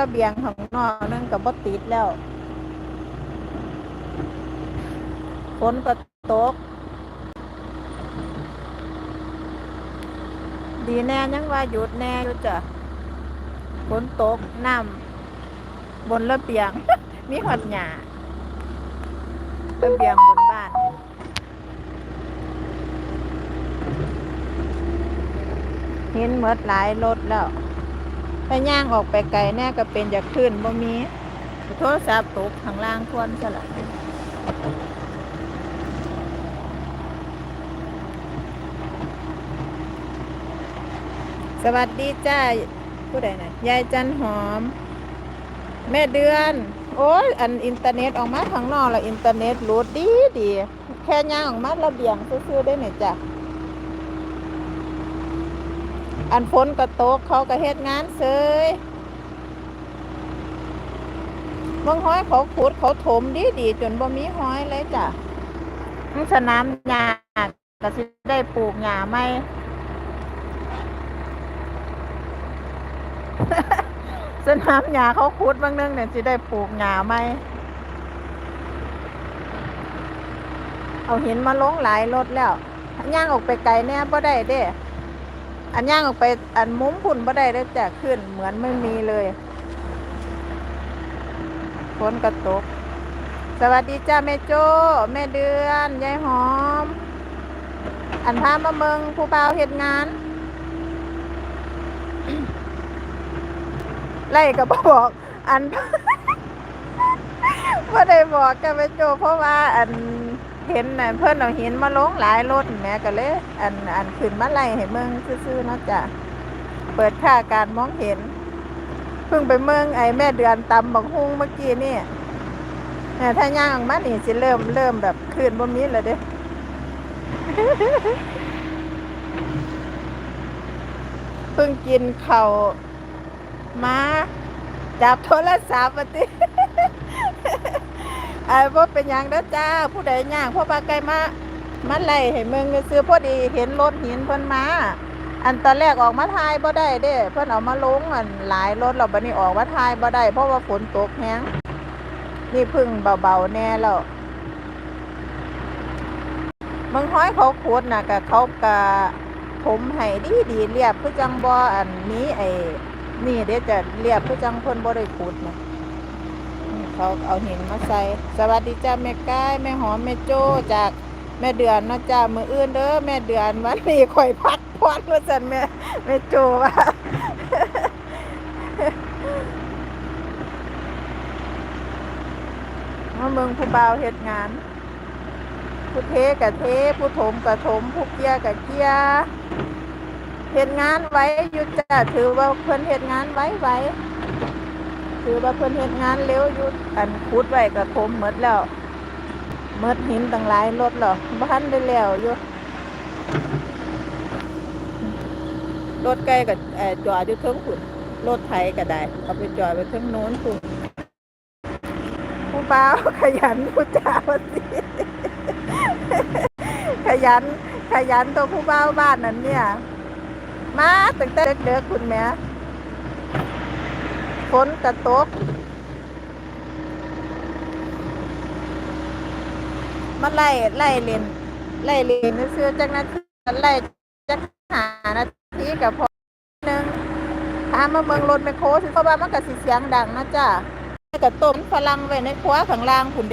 ระเบียงของนอกนึงกับบติดแล้วฝนก็ตก ดีแน่ยังว่าหยุดแน่ยู่จ้ะฝนตกน้ำบนระเบียง มีหอดหญ้าระเบียงบนบ้านเห็นเมดหลายรถแล้ว ถ้าย่างออกไปไกลแน่ก็เป็นจากขึ้นบ่มีโทรศัพท์ตกข้างล่างทวนซะละสวัสดีจ้าผู้ใดนะยายจันหอม แม่เดือน โอ้ยอันอินเทอร์เน็ตออกมาข้างนอกแล้วอินเทอร์เน็ตรูดดีดีแค่ย่างออกมาระเบียงซื่อๆได้ไหมจ้ะ อันฝนก็ตกเขาก็เฮ็ดงานเซยบางห้อยเขาขุดเขาถมดีดีจนบ่มีห้อยเลยจ้ะบังสนามหญ้าก็สิได้ปลูกหญ้าไหมสนามหญ้าเขาขุดบางนึงเนี่ยสิได้ปลูกหญ้าไหมเอาหินมาลงหลายรถแล้วย่างออกไปไกลแน่บ่ได้เด้ อันย่างออกไปอันมุ้มพุ่นบ่ได้แล้จ้ะขึ้นเหมือนไม่มีเลยฝนก็ตก สวัสดีจ้าแม่โจ้แม่เดือนยายหอม อันพามาเมืองผู้บ่าเฮ็ดงาน ไล่ก็บบอก อันว่าได้บอกกับแม่โจ้เพราะว่าอัน เห็นน่ะเพิ่นเอาหินมาลงหลายรถแม่ก็เลยอันอันขึ้นมาไล่ให้เมืองซื่อๆเนาะจ้ะเปิดค่าการมองเห็น เพิ่งไปเมืองไอ้แม่เดือนตำบักฮุ้งเมื่อกี้นี่เนี่ถ้าย่างมานี่สิเริ่มเริ่มแบบขึ้นบ่มีแล้วเด้เพิ่งกินเข้ามาจับโทรศัพท์มาติ ไอ้พ่เป็นยังเด้อจ้า ผู้ใดย่างพ่อปลาไก่มามาไล่ให้มึงซื้อพอดีเห็นรถหินเพิ่นมา อันตอนแรกออกมาทายบ่ได้เด้ เพิ่นเอามาลงอันหลายรถเราบัดนี้ออกมาทายบ่ได้เพราะว่าฝนตกแฮงนี่พึ่งเบาๆแน่แล้วมึงห้อยเขาขุดน่ะก็เขาก็ผมให้ดีดีๆเรียบคือจังบ่อันนี้ไอ้นี่เดี๋ยวจะเรียบคือจังเพิ่นบ่ได้ขุดนะ เขาเอาหินมาใส่ สวัสดีจ้าแม่ก้ายแม่หอมแม่โจ้จากแม่เดือนนาะจ้ามืออื่นเด้อแม่เดือนวันนี้ข่อยพักพอนว่าจันแม่แม่โจ้ว่ามาเมืองผู้บ่าวเฮ็ดงาน ผู้เทกะเท ผู้ถมกะถม ผู้เกียกะเกียเฮ็ดงานไว้อยู่จ้าถือว่าเพิ่นเฮ็ดงานไว้ไว้ ถือว่าเพิ่นเฮ็ดงานเร็วอยู่อันขุดไว้ก็ถมหมดแล้วหมดหินตั้งหลายรถแล้วบ่ทันได้แล้วอยู่รถไกล้ก็เอ่อจอดอยู่เทิงพุ่นรถไถก็ได้เอาไปจอดไว้เทิงโน้นพุ่นผู้บ่าขยันผู้จ้าวสิขยันขยันตัวผู้บ่าบ้านนั้นเนี่ย มาตั้งแต่เด็กๆคุณแม่ ฝนกระตกมาไล่ไล่เลนไล่เล่นซื้อจากนาทีไล่จากหานาทีกับพอหนึ่งถามมาเมืองรถไมโครสิเพราะว่ามันก็สิเสียงดังนะจ้ากับต้มฝรั่งไว้ในครัวข้างล่างผุนเด